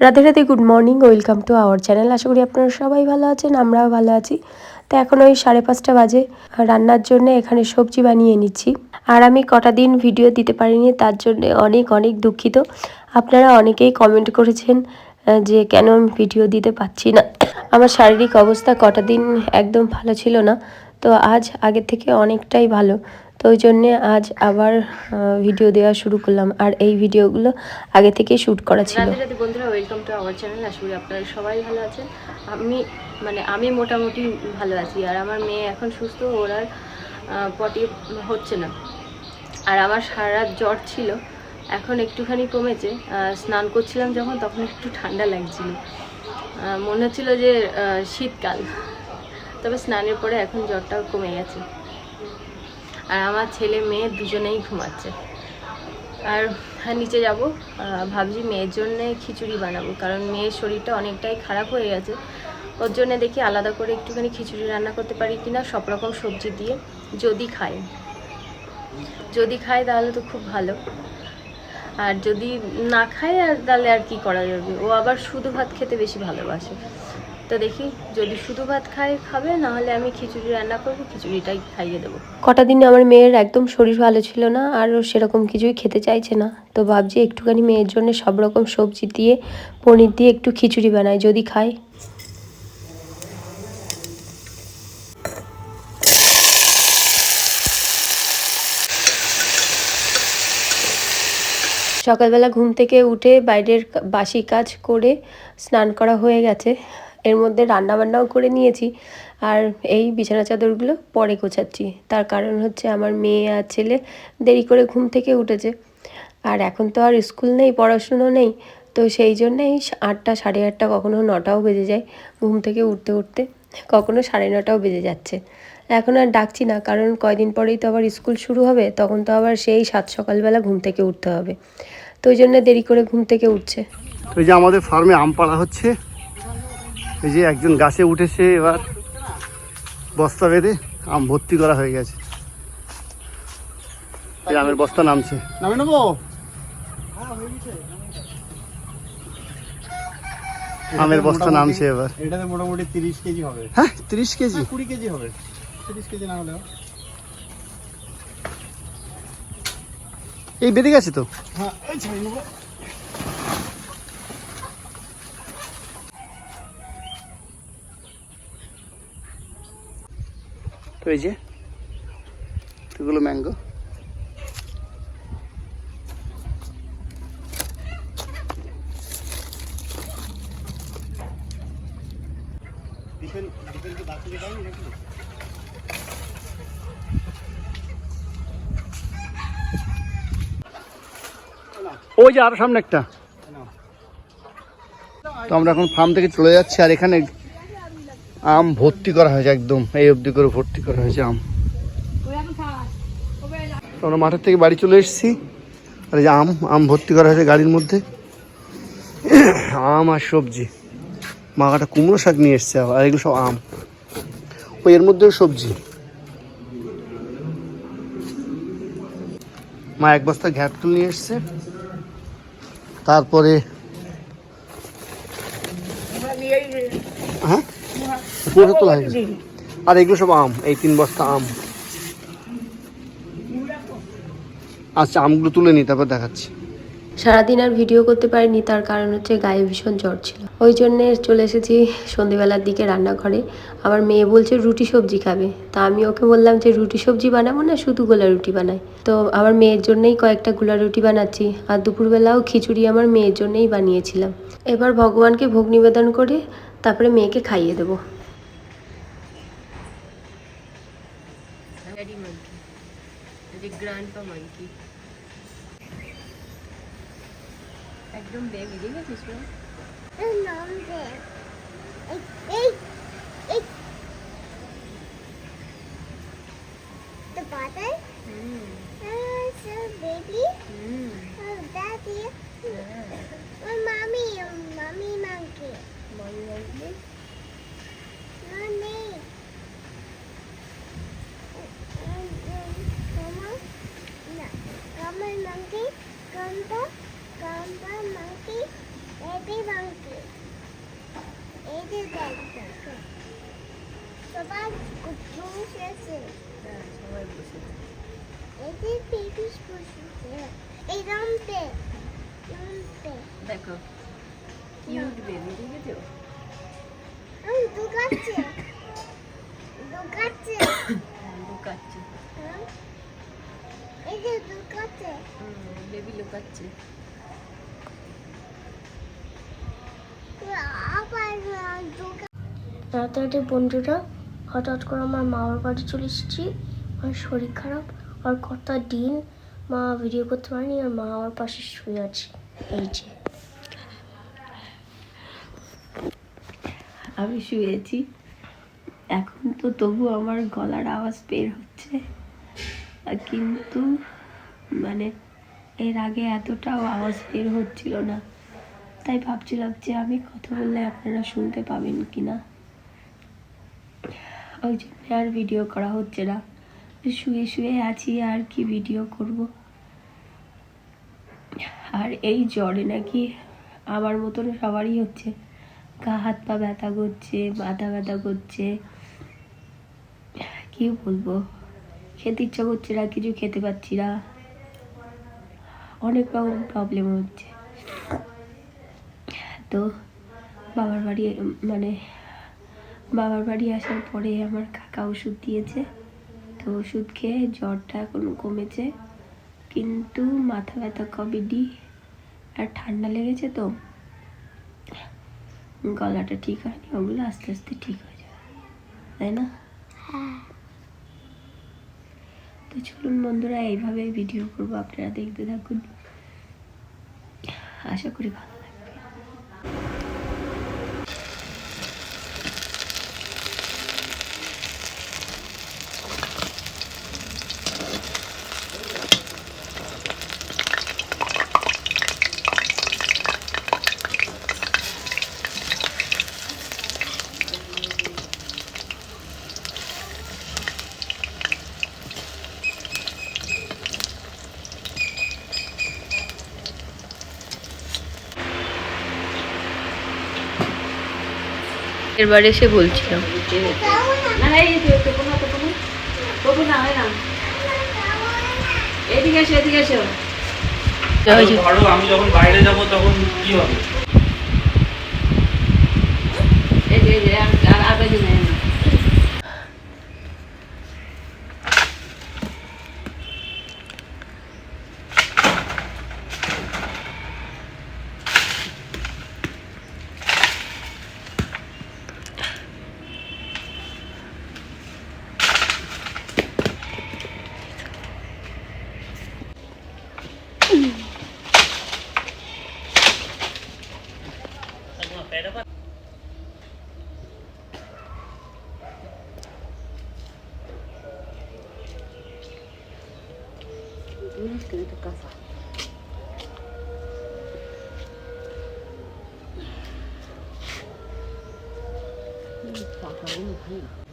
Radhe Radhe good morning welcome to our channel আশা করি আপনারা সবাই ভালো আছেন, আমরাও ভালো আছি। তো এখন ওই সাড়ে পাঁচটা বাজে রান্নার জন্য এখানে সবজি বানিয়ে নিচ্ছি। আর আমি কটা দিন ভিডিও দিতে পারিনি, তার জন্য অনেক অনেক দুঃখিত। আপনারা অনেকেই কমেন্ট করেছেন যে কেন আমি ভিডিও দিতে পারছি না। আমার শারীরিক অবস্থা কটা দিন একদম ভালো ছিল না, তো আজ আগের থেকে অনেকটাই ভালো। তো ওই জন্যে আজ আবার ভিডিও দেওয়া শুরু করলাম। আর এই ভিডিওগুলো আগে থেকে শ্যুট করা ছিল। বন্ধুরা ওয়েলকাম টু আওয়ার চ্যানেল আশা করি আপনারা সবাই ভালো আছেন। আমি মানে আমি মোটামুটি ভালো আছি। আর আমার মেয়ে এখন সুস্থ, ওর আর পটি হচ্ছে না। আর আমার সারা রাত জ্বর ছিল, এখন একটুখানি কমেছে। স্নান করছিলাম যখন, তখন একটু ঠান্ডা লাগছিল। মনে হচ্ছিল যে শীতকাল। তবে স্নানের পরে এখন জ্বরটাও কমে গেছে। আর আমার ছেলে মেয়ে দুজনেই ঘুমাচ্ছে। আর হ্যাঁ নিচে যাব। ভাবছি মেয়ের জন্যে খিচুড়ি বানাবো, কারণ মেয়ের শরীরটা অনেকটাই খারাপ হয়ে গেছে। ওর জন্য দেখি আলাদা করে একটুখানি খিচুড়ি রান্না করতে পারি কিনা, সব রকম সবজি দিয়ে, যদি খাই। যদি খাই তাহলে তো খুব ভালো। আর যদি না খায় আর তাহলে আর কি করা যাবে? ও আবার শুধু ভাত খেতে বেশি ভালোবাসে। তো দেখি, যদি শুধু ভাত খাই খাবে, নাহলে আমি খিচুড়ি রান্না করব, খিচুড়িটাই খাইয়ে দেবো। কটা দিন আমার মেয়ের একদম শরীর ভালো ছিল না, আর সেরকম কিছুই খেতে চাইছে না। তো ভাবছি একটুখানি মেয়ের জন্য সব রকম সবজি দিয়ে, পনির দিয়ে একটু খিচুড়ি বানাই, যদি খায়। সকালবেলা ঘুম থেকে উঠে বাইরের বাসি কাজ করে স্নান করা হয়ে গেছে। এর মধ্যে রান্না বান্নাও করে নিয়েছি। আর এই বিছানা চাদরগুলো পরে গোছাচ্ছি। তার কারণ হচ্ছে আমার মেয়ে আর ছেলে দেরি করে ঘুম থেকে উঠেছে। আর এখন তো আর স্কুল নেই, পড়াশুনো নেই। তো সেই জন্যেই আটটা, সাড়ে আটটা কখনো নটাও বেজে যায় ঘুম থেকে উঠতে উঠতে। কখনো সাড়ে নটাও বেজে যাচ্ছে। এখন আর ডাকছি না, কারণ কয়দিন পরেই তো আবার স্কুল শুরু হবে, তখন তো আবার সেই সাত সকালবেলা ঘুম থেকে উঠতে হবে। তো ওই জন্য দেরি করে ঘুম থেকে উঠছে। এই যে আমাদের ফার্মে আম পাড়া হচ্ছে। এই যে একজন গাছে উঠেছে এবার। বস্তা বেঁধে আম ভর্তি করা হয়ে গেছে। এই আমের বস্তা নামছে। নামে নেব? আমের বস্তা নামছে এবার। এটাতে মোটামুটি তিরিশ কেজি হবে। হ্যাঁ তিরিশ কেজি? কুড়ি কেজি হবে। তিরিশ কেজি না হলেও এই বেঁধে গেছে তো? হ্যাঁ এই যে এগুলো ম্যাঙ্গো ওই যে আরও সামনে একটা। তো আমরা এখন ফার্ম থেকে চলে যাচ্ছি আর এখানে আম ভর্তি করা হয়েছে একদম, এই অবধি করে ভর্তি করা হয়েছে আম। আমরা মাঠের থেকে বাড়ি চলে এসেছি। আর এই যে আম আম ভর্তি করা হয়েছে গাড়ির মধ্যে। আম আর সবজি। মা একটা কুমড়ো শাক নিয়ে এসছে আবার, আর এগুলো সব আম। ওই এর মধ্যেও সবজি। মা এক বস্তা ঘ্যাটকুল নিয়ে এসছে। তারপরে হ্যাঁ? পুরো তোলা হয়ে গেছে। আর এগুলো সব আম এই তিন বস্তা আম। আচ্ছা আমগুলো তুলে নি তারপর দেখাচ্ছি। সারাদিন আর ভিডিও করতে পারিনি তার কারণ হচ্ছে গায়ে ভীষণ জ্বর ছিল। ওই জন্যে চলে এসেছি সন্ধেবেলার দিকে রান্নাঘরে। আমার মেয়ে বলছে রুটি সবজি খাবে। তা আমি ওকে বললাম যে রুটি সবজি বানাবো না শুধু গোলা রুটি বানাই? তো আমার মেয়ের জন্যই কয়েকটা গোলা রুটি বানাচ্ছি। আর দুপুরবেলাও খিচুড়ি আমার মেয়ের জন্যই বানিয়েছিলাম। এবার ভগবানকে ভোগ নিবেদন করে তারপরে মেয়েকে খাইয়ে দেবো। যে গ্র্যান্ডপা মাঙ্কি একদম বেবি দেখেছিস না The Come on, monkey. Come on, come on, monkey. Baby monkey. এই যে দেখ দেখো। সবাই বসেছে হ্যাঁ সবাই বসে এই যে পিপিস বসেছে এই রম্পে রম্পে দেখো কিউট বেবি দেখেছ আমি দুগাচ্ছে দুগাচ্ছে বেবি লুকাচ্ছে আবার দুগা রাতে রাতে বন্ধুরা হঠাৎ করে আমার মামার বাড়ি চলে এসেছি। আমার শরীর খারাপ আর কটা দিন মা ভিডিও করতে পারেনি আর মা আমার পাশে শুয়ে আছে। এই যে। আমি শুয়েছি। এখন তো তবু আমার গলার আওয়াজ বের হচ্ছে। আর কিন্তু মানে এর আগে এতটাও আওয়াজ বের হচ্ছিল না। তাই ভাবছিলাম যে আমি কথা বললে আপনারা শুনতে পাবেন কি না ওই জন্য আর ভিডিও করা হচ্ছে না। শুয়ে শুয়ে আছি, আর কি ভিডিও করব? আর এই জ্বরে নাকি আমার মতন সবারই হচ্ছে। গা, হাত পা ব্যথা করছে, মাথা ব্যথা করছে। কি বলব? খেতে ইচ্ছা করছে না, কিছু খেতে পাচ্ছি না। অনেক রকম প্রবলেম হচ্ছে। তো বাবার বাড়ি মানে বাবার বাড়ি আসার পরে আমার কাকা ওষুধ দিয়েছে। তো ওষুধ খেয়ে জ্বরটা এখন কমেছে। কিন্তু মাথা ব্যথা, কবেডি আর ঠান্ডা লেগেছে তো। গলাটা ঠিক হয়নি, ওগুলো আস্তে আস্তে ঠিক হয়ে যাবে। তাই না? তো চলুন বন্ধুরা এইভাবেই ভিডিও করব। আপনারা দেখতে থাকুন। আশা করি ভালো এরবার এসে বলছিল। এদিকে এসো এদিকে এসো। ধরো আমি যখন বাইরে যাব তখন কি হবে? 干啥？你咋还不努？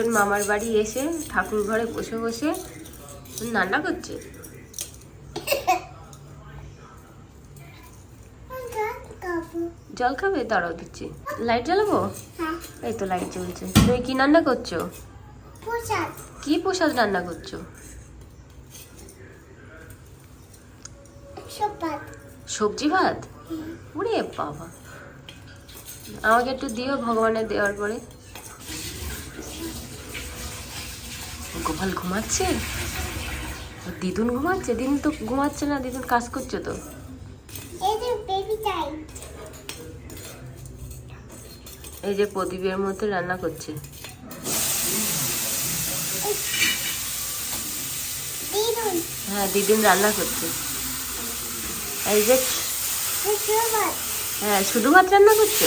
একজন মামার বাড়ি এসে ঠাকুর ঘরে বসে বসে রান্না করছে। জল খাবে? দাঁড়াও দিচ্ছি। লাইট জ্বালাবো? হ্যাঁ। এই তো লাইট জ্বলছে। তুমি কি রান্না করছ? কি প্রসাদ রান্না করছ? সবজি ভাত? ওরে বাবা। আমাকে একটু দিও ভগবানের দেওয়ার পরে। গোপাল ঘুমাচ্ছে? দিদুন ঘুমাচ্ছে? দিদুন তো ঘুমাচ্ছে না দিদুন কাজ করছে তো। এই যে প্রদীপের মধ্যে রান্না করছে। হ্যাঁ দিদুন রান্না করছে। এই যে হ্যাঁ শুধু ভাত রান্না করছ?